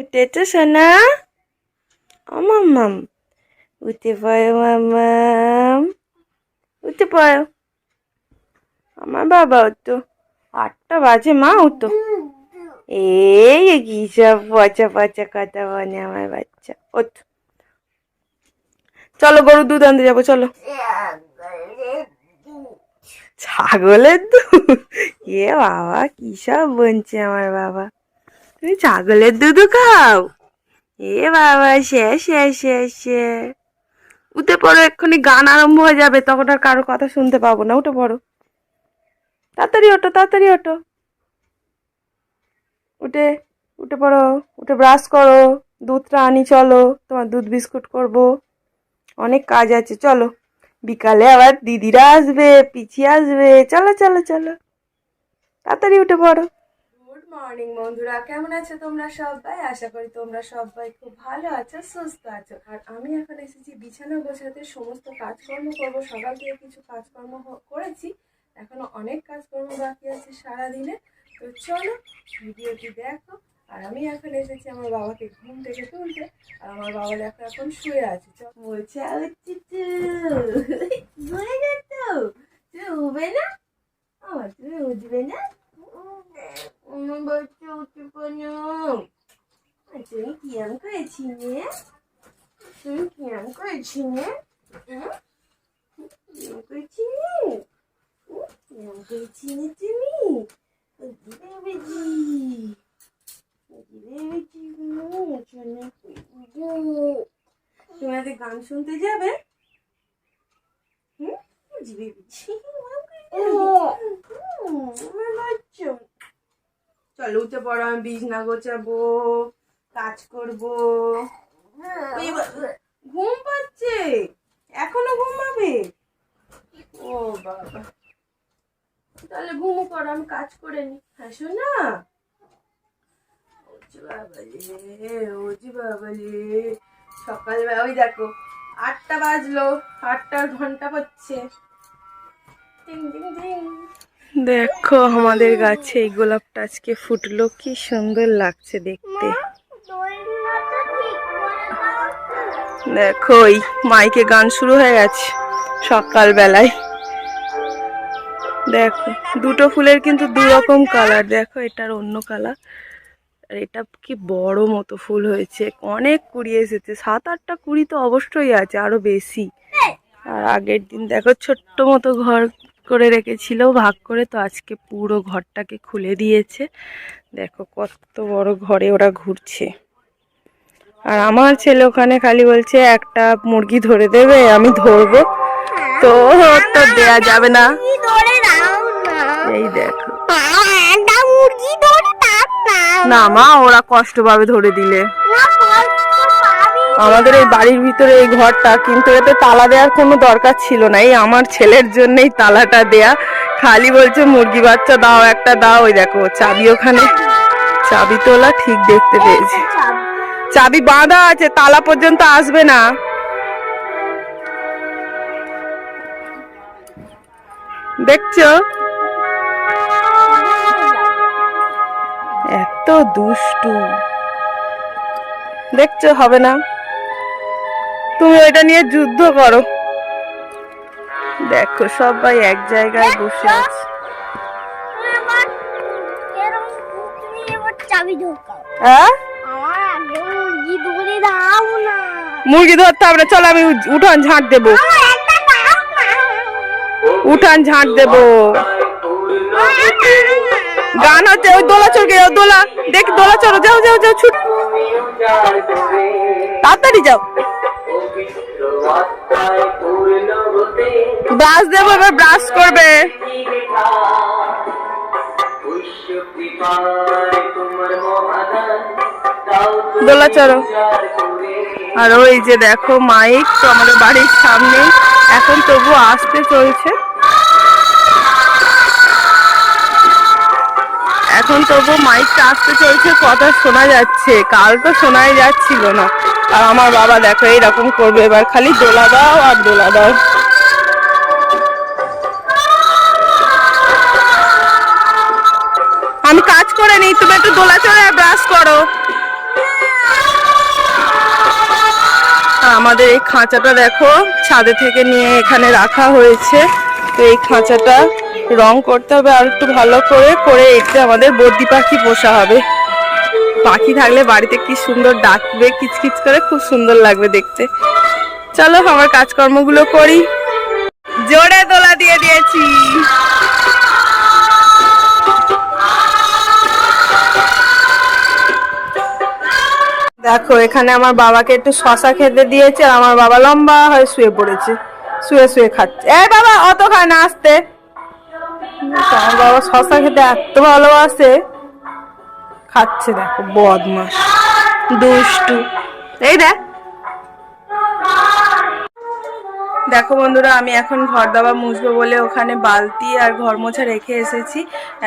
উঠেছো সোনা ও মাম্মাম উঠে পড়ো মাম্মাম উঠে পড়ো আমার বাবা উঠতো আটটা বাজে মা উঠতো এই কি সব পচা পচা কথা বলে আমার বাচ্চা ওঠ চলো গরুর দুধ আনতে যাব চলো ছাগলের দুধ এ বাবা কি সব বলছে আমার বাবা তুমি ছাগলের দুধও খাও? এ বাবা, সে সে সে সে। উঠে পড়ো, এক্ষুনি গান আরম্ভ হয়ে যাবে, তখন আর কারও কথা শুনতে পাবো না, উঠে পড়ো। তাড়াতাড়ি ওঠো তাড়াতাড়ি ওঠো। উঠে উঠে পড়ো, উঠে ব্রাশ করো, দুধটা আনি, চলো, তোমার দুধ বিস্কুট করব। অনেক কাজ আছে, চলো। বিকালে আবার দিদিরা আসবে পিছিয়ে আসবে, চলো চলো চলো। তাড়াতাড়ি উঠে পড়ো। মর্নিং বন্ধুরা, কেমন আছো তোমরা সবাই? আশা করি তোমরা সবাই খুব ভালো আছো, সুস্থ আছো। আর আমি এখন এসেছি বিছানা গোছাতে, সমস্ত কাজকর্ম করব, সকাল থেকে কিছু কাজকর্ম করেছি, এখনও অনেক কাজকর্ম বাকি আছে সারাদিনে। তো চলো, ভিডিওটি দেখো। আর আমি এখন এসেছি আমার বাবাকে ঘুম থেকে তুলতে, আর আমার বাবা দেখো এখন শুয়ে আছে। বলছে না? আমার তুমি উঠবে না? আমার বাচ্চা উঠে পড়ো তুমি কিরম করেছি নে তুমি কিরম করেছি নে হুম? কিরম করেছি নে হুম? কিরম করেছি নে তুমি ওজি বেবেজি ওজি বেবেজি শোনা তুমি আজকে গান শুনতে যাবে হুম চলো উঠে পড়ো আমি বিছনা গোছাবো কাজ করব। ঘুম পাচ্ছে? এখনও ঘুমাবে? ও বাবা। তাহলে ঘুমো করো আমি কাজ করে নি। হ্যাঁ শোনা। সকালবেলা ওই দেখো আটটা বাজলো আটটার ঘণ্টা পড়ছে। টিং টিং টিং। দেখো আমাদের গাছে এই গোলাপটা আজকে ফুটলো, কি সুন্দর লাগছে দেখতে। দেখো ওই মাইকে গান শুরু হয়ে গেছে সকাল বেলায় দেখো, দুটো ফুলের কিন্তু দু রকম কালার, দেখো এটার অন্য কালার। আর এটা কি বড় মতো ফুল হয়েছে, অনেক কুড়ি এসেছে, সাত আটটা কুড়ি তো অবশ্যই আছে, আরও বেশি। আর আগের দিন দেখো ছোট্ট মতো ঘর করে রেখেছিল ভাগ করে তো আজকে পুরো ঘরটাকে খুলে দিয়েছে। দেখো কত বড় ঘরে ওরা ঘুরছে। আর আমার ছেলে ওখানে খালি বলছে একটা মুরগি ধরে দেবে আমি ধরবো। তো তো দেয়া যাবে না। এই দেখো। না মা ওরা কষ্ট পাবে ধরে দিলে। আমাদের এই বাড়ির ভিতরে এই ঘরটা, কিন্তু এতে তালা দেওয়ার কোনো দরকার ছিল না। এই আমার ছেলের জন্যই তালাটা দেয়া। খালি বলছে, মুরগি বাচ্চা দাও, একটা দাও। ওই দেখো, চাবি ওখানে। চাবি তোলা ঠিক দেখতে পেয়েছে। চাবি বাঁধা আছে, তালা পর্যন্ত আসবে না। দেখছ? এত দুষ্টু। দেখছ, হবে না। তুমি ওইটা নিয়ে যুদ্ধ করো। দেখো সবাই এক জায়গায় বসে আছে। হ্যাঁ? মুরগি ধরতে হবে চলো আমি উঠান ঝাঁট দেবো। উঠান ঝাঁট দেবো। গান হচ্ছে ওই দোলা চড়কে যাও দোলা। দেখ দোলা চড়ো যাও যাও যাও ছুট। তাড়াতাড়ি যাও। ব্রাশ দেবো, এবার ব্রাশ করবে। দোলা চড়ো। আর ওই যে দেখো মাইক তো আমাদের বাড়ির সামনে। এখন তবু আসতে চলছে। এখন তবু মাইকটা আসতে চলছে, কথা শোনা যাচ্ছে। কাল তো শোনাই যাচ্ছিল না। আর আমার বাবা দেখো, এইরকম করবে। এবার খালি দোলা দাও আর দোলা দাও। আমি কাজ করে নিই, তুমি একটু দোলা চড়ে ব্রাশ করো। আমাদের এই খাঁচাটা দেখো, ছাদে থেকে নিয়ে এখানে রাখা হয়েছে। তো এই খাঁচাটা রং করতে হবে আর একটু ভালো করে করে এতে আমাদের বর্দি পাখি পোষা হবে। পাখি থাকলে বাড়িতে কি সুন্দর ডাকবে, কিচকিচ করে খুব সুন্দর লাগবে দেখতে। চলো আমার কাজকর্মগুলো করি। জোরে দোলা দিয়ে দিয়েছি। দেখো, এখানে আমার বাবাকে একটু শশা খেতে দিয়েছে, আর আমার বাবা লম্বা হয়ে শুয়ে পড়েছে। শুয়ে শুয়ে খাচ্ছে। এ বাবা, অত খায় না, আসতে। আমার বাবা শশা খেতে এত ভালোবাসে। খাচ্ছে দেখো বদমাস দুষ্টু। এই দেখ। দেখো বন্ধুরা, আমি এখন ঘর দাবা মুছবো বলে ওখানে বালতি আর ঘর মোছা রেখে এসেছি।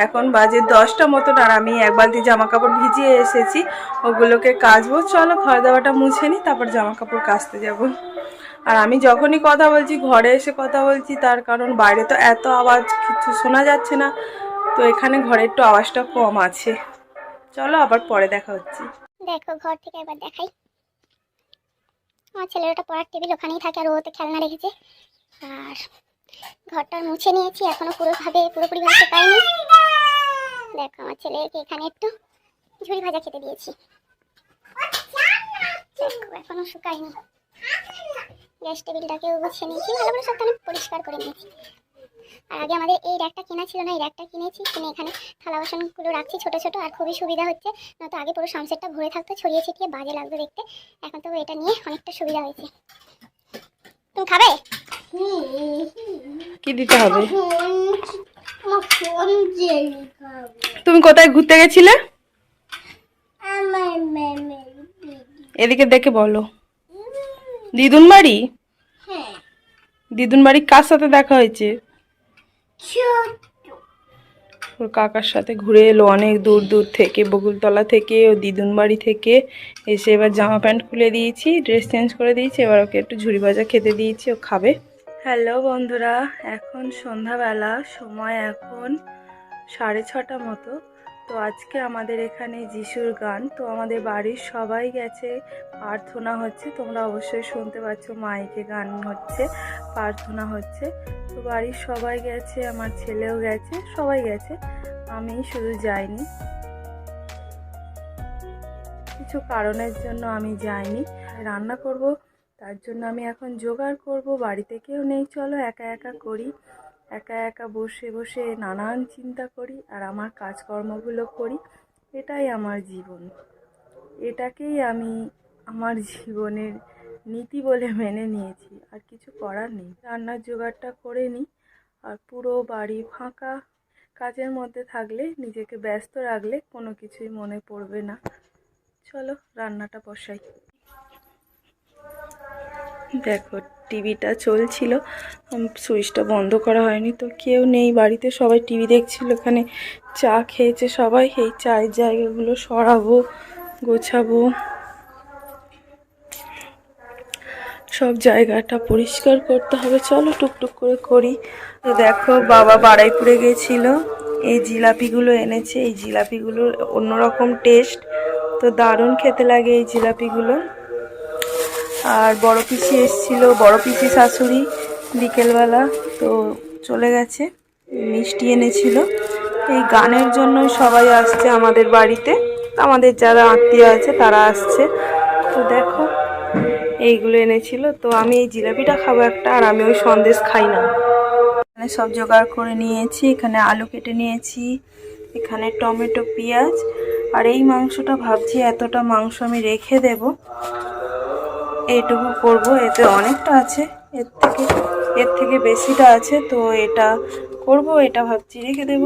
এখন বাজে দশটা মতন আর আমি এক বালতি জামা কাপড় ভিজিয়ে এসেছি। ওগুলোকে কাচবো। চলো ঘর দাবাটা মুছে নিই, তারপর জামা কাপড় কাচতে যাব। আর আমি যখনই কথা বলছি, ঘরে এসে কথা বলছি, তার কারণ বাইরে তো এত আওয়াজ, কিছু শোনা যাচ্ছে না। তো এখানে ঘরে একটু আওয়াজটা কম আছে। চলো আবার পরে দেখা হচ্ছে। দেখো, ঘর থেকে এবার দেখাই। আমার ছেলের ওটা পড়ার টেবিল ওখানেই থাকে আর ও ওতে খেলনা রেখেছে। আর ঘরটা মুছে নিয়েছি, এখনও পুরোভাবে পুরোপুরিভাবে শুকায়নি দেখো, আমার ছেলেকে এখানে একটু ঝুড়ি ভাজা খেতে দিয়েছি। এখনও শুকায়নি। গ্যাস টেবিলটাকেও গুছিয়ে নিয়েছি, ভালো করে সবখানে পরিষ্কার করে নিয়েছি। আর আগে আমাদের এই র্যাকটা কেনা ছিল না এই র্যাকটা কিনেছি কিনে এখানে থালা বাসনগুলো রাখছি ছোট ছোট আর খুবই সুবিধা হচ্ছে। নয়তো আগে পুরো সানসেটটা ভরে থাকতো ছড়িয়ে ছিটিয়ে বাজে লাগতো দেখতে। এখন তো এটা নিয়ে অনেকটা সুবিধা হয়েছে। তুমি খাবে? কি দিতে হবে? তুমি কোথায় ঘুরতে গেছিলে? এদিকে দেখে বলো। দিদুন বাড়ি দিদুন বাড়ি কার সাথে দেখা হয়েছে? ওর কাকার সাথে ঘুরে এলো অনেক দূর দূর থেকে, বকুলতলা থেকে, ও দিদুন বাড়ি থেকে। এসে এবার জামা প্যান্ট খুলে দিয়েছি, ড্রেস চেঞ্জ করে দিয়েছি, এবার ওকে একটু ঝুড়ি ভাজা খেতে দিয়েছি, ও খাবে। হ্যালো বন্ধুরা, এখন সন্ধ্যাবেলা, সময় এখন সাড়ে ছটা মতো। তো আজকে আমাদের এখানে যিশুর গান, তো আমাদের বাড়ির সবাই গেছে, প্রার্থনা হচ্ছে, তোমরা অবশ্যই শুনতে পাচ্ছ, মাইকে গান হচ্ছে, প্রার্থনা হচ্ছে। তো বাড়ির সবাই গেছে, আমার ছেলেও গেছে, সবাই গেছে। আমি শুধু যাইনি। কিছু কারণের জন্য আমি যাইনি। রান্না করব, তার জন্য আমি এখন জোগাড় করব। বাড়িতে কেউ নেই, চলো একা একা করি। একা একা বসে বসে নানান চিন্তা করি আর আমার কাজকর্মগুলো করি। এটাই আমার জীবন। এটাকেই আমি আমার জীবনের নীতি বলে মেনে নিয়েছি, আর কিছু করার নেই। রান্নার জোগাড়টা করে নিই আর পুরো বাড়ি ফাঁকা কাজের মধ্যে থাকলে, নিজেকে ব্যস্ত রাখলে কোনো কিছুই মনে পড়বে না। চলো, রান্নাটা বসাই। দেখো, টিভিটা চলছিল সুইচটা বন্ধ করা হয়নি তো, কেউ নেই বাড়িতে, সবাই টিভি দেখছিল, ওখানে চা খেয়েছে সবাই, এই চায়ের জায়গাগুলো সরাবো, গোছাবো। সব জায়গাটা পরিষ্কার করতে হবে। চলো টুকটুক করে করি। তো দেখো, বাবা বাড়াইপুরে গেছিল। এই জিলাপিগুলো এনেছে। এই জিলাপিগুলোর অন্যরকম টেস্ট তো দারুণ খেতে লাগে এই জিলাপিগুলো। আর বড় পিসি এসেছিল, বড় পিসি শাশুড়ি বিকেলবেলা। তো চলে গেছে, মিষ্টি এনেছিল। এই গানের জন্য সবাই আসছে আমাদের বাড়িতে। আমাদের যারা আত্মীয় আছে তারা আসছে। তো দেখো এইগুলো এনেছিল। তো আমি এই জিলাপিটা খাব একটা, আর আমি ওই সন্দেশ খাই না। এখানে সব জোগাড় করে নিয়েছি, এখানে আলু কেটে নিয়েছি, এখানে টমেটো, পেঁয়াজ, আর এই মাংসটা ভাবছি এতটা মাংস আমি রেখে দেব। এইটুকু করব, এতে অনেকটা আছে, এর থেকে এর থেকে বেশিটা আছে, তো এটা করব, এটা ভাবছি রেখে দেব।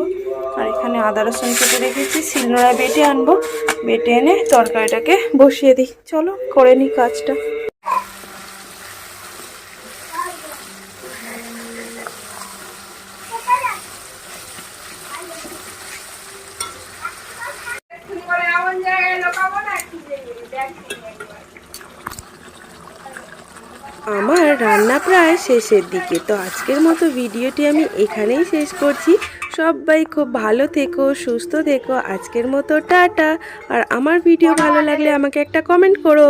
আর এখানে আদা, রসুন কেটে রেখেছি শিলনোড়া বেটে আনব, বেটে এনে তরকারিটাকে বসিয়ে দিই। চলো, করে নিই কাজটা। আমার রান্না প্রায় শেষের দিকে। তো আজকের মতো ভিডিওটি আমি এখানেই শেষ করছি। সবাই খুব ভালো থেকো, সুস্থ থেকো। আজকের মতো টাটা। আর আমার ভিডিও ভালো লাগলে আমাকে একটা কমেন্ট করো।